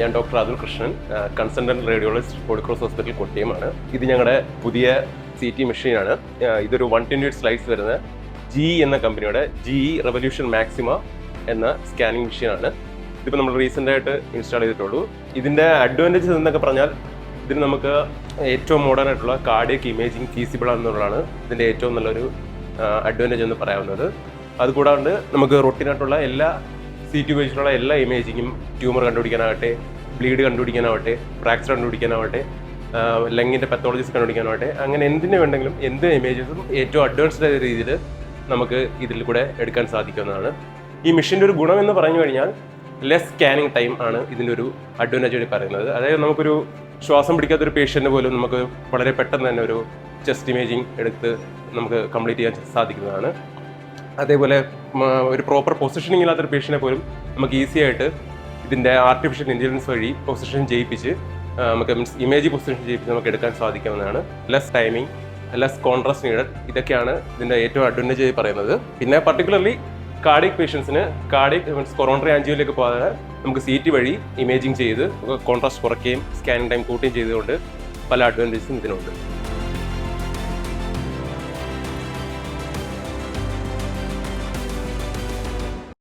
ഞാൻ doctor Athul Krishnan consultant radiologist കോഴിക്കോസ് hospital കൊട്ടിയമാണ്. ഇത് ഞങ്ങളുടെ പുതിയ സി ടി മെഷീനാണ്. ഇതൊരു വൺ ട്വന്റി എയ്റ്റ് സ്ലൈസ് വരുന്ന ജി എന്ന കമ്പനിയുടെ ജി റെവല്യൂഷൻ മാക്സിമ എന്ന സ്കാനിങ് മെഷീനാണ് ഇതിപ്പോൾ നമ്മൾ റീസെന്റ് ആയിട്ട് ഇൻസ്റ്റാൾ ചെയ്തിട്ടുള്ളൂ. ഇതിന്റെ അഡ്വാന്റേജസ് എന്നൊക്കെ പറഞ്ഞാൽ ഇതിന് നമുക്ക് ഏറ്റവും മോഡേൺ ആയിട്ടുള്ള കാർഡിയക് ഇമേജിങ് ഫീസിബിൾ ആണെന്നുള്ളതാണ് ഇതിന്റെ ഏറ്റവും നല്ലൊരു അഡ്വാന്റേജ് എന്ന് പറയാവുന്നത്. അതുകൂടാണ്ട് നമുക്ക് റൊട്ടീനായിട്ടുള്ള എല്ലാ സി ടി എല്ലാ ഇമേജിങ്ങും ട്യൂമർ കണ്ടുപിടിക്കാനാവട്ടെ ബ്ലീഡ് കണ്ടുപിടിക്കാനാവട്ടെ ഫ്രാക്ചർ കണ്ടുപിടിക്കാനാവട്ടെ ലങ്ങിന്റെ പത്തോളജീസ് കണ്ടുപിടിക്കാനാവട്ടെ അങ്ങനെ എന്തിനു വേണ്ടെങ്കിലും എന്ത് ഇമേജസും ഏറ്റവും അഡ്വാൻസ്ഡ് ആയ രീതിയിൽ നമുക്ക് ഇതിൽ കൂടെ എടുക്കാൻ സാധിക്കുന്നതാണ്. ഈ മെഷീന്റെ ഒരു ഗുണം എന്ന് പറഞ്ഞു കഴിഞ്ഞാൽ ലെസ് സ്കാനിങ് ടൈം ആണ് ഇതിന്റെ ഒരു അഡ്വാന്റേജ് ആയി പറയുന്നത്. അതായത് നമുക്കൊരു ശ്വാസം പിടിക്കാത്തൊരു പേഷ്യന്റ് പോലും നമുക്ക് വളരെ പെട്ടെന്ന് തന്നെ ഒരു ചെസ്റ്റ് ഇമേജിങ് എടുത്ത് നമുക്ക് കംപ്ലീറ്റ് ചെയ്യാൻ സാധിക്കുന്നതാണ്. അതേപോലെ ഒരു പ്രോപ്പർ പൊസിഷനിങ് ഇല്ലാത്തൊരു പേഷ്യനെ പോലും നമുക്ക് ഈസി ആയിട്ട് ഇതിന്റെ ആർട്ടിഫിഷ്യൽ ഇന്റലിജൻസ് വഴി പൊസിഷൻ ചെയ്യിപ്പിച്ച് നമുക്ക് മീൻസ് ഇമേജ് പൊസിഷൻ ചെയ്യിപ്പിച്ച് നമുക്ക് എടുക്കാൻ സാധിക്കാവുന്നതാണ്. Less timing less contrast needed ഇതൊക്കെയാണ് ഇതിന്റെ ഏറ്റവും അഡ്വാന്റേജ് ആയി പറയുന്നത്. പിന്നെ പർട്ടിക്കുലർലി കാർഡിക് പേഷ്യൻസിന് കാർഡിക് മീൻസ് കൊറോണറി ആൻജിയോയിലേക്ക് പോകാതെ നമുക്ക് സി ടി വഴി ഇമേജിങ് ചെയ്ത് കോൺട്രാസ്റ്റ് കുറയ്ക്കുകയും സ്കാനിങ് ടൈം കൂട്ടുകയും ചെയ്തുകൊണ്ട് പല അഡ്വാന്റേജസും ഇതിനുണ്ട്.